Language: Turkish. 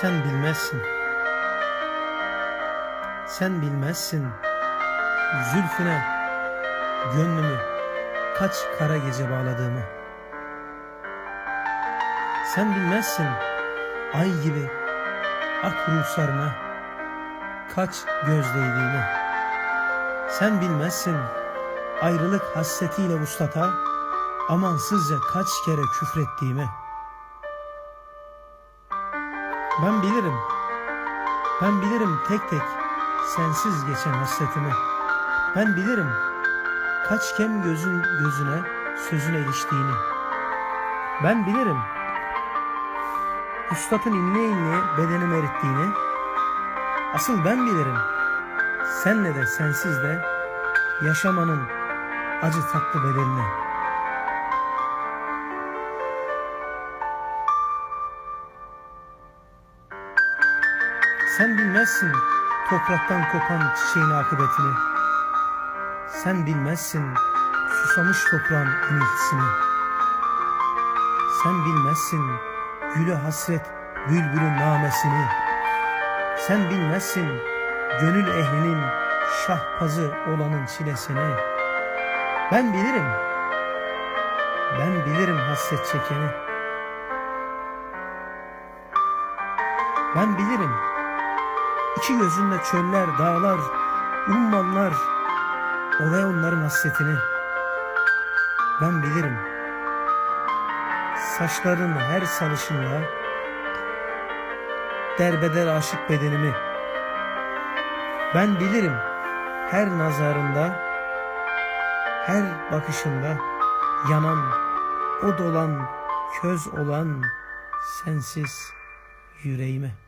Sen bilmezsin. Sen bilmezsin. Zülfüne gönlümü kaç kara gece bağladığımı. Sen bilmezsin ay gibi ak ruhsarına kaç göz değdiğimi. Sen bilmezsin ayrılık hasretiyle vuslata amansızca kaç kere küfrettiğimi. Ben bilirim, ben bilirim tek tek sensiz geçen hasretimi. Ben bilirim kaç kem gözün gözüne sözüne iliştiğini. Ben bilirim Üstadın inliye inliye bedenimi erittiğini. Asıl ben bilirim senle de sensiz de yaşamanın acı tatlı bedelini. Sen bilmezsin topraktan kopan çiçeğin akıbetini. Sen bilmezsin susamış toprağın iniltisini. Sen bilmezsin gülü hasret bülbülün namesini. Sen bilmezsin gönül ehlinin şahpazı olanın çilesini. Ben bilirim, ben bilirim hasret çekeni. Ben bilirim, iki gözünde çöller, dağlar, ummanlar, olay onların hasretini. Ben bilirim, saçların her salışında derbeder aşık bedenimi. Ben bilirim her nazarında, her bakışında yanan, o dolan, köz olan sensiz yüreğime.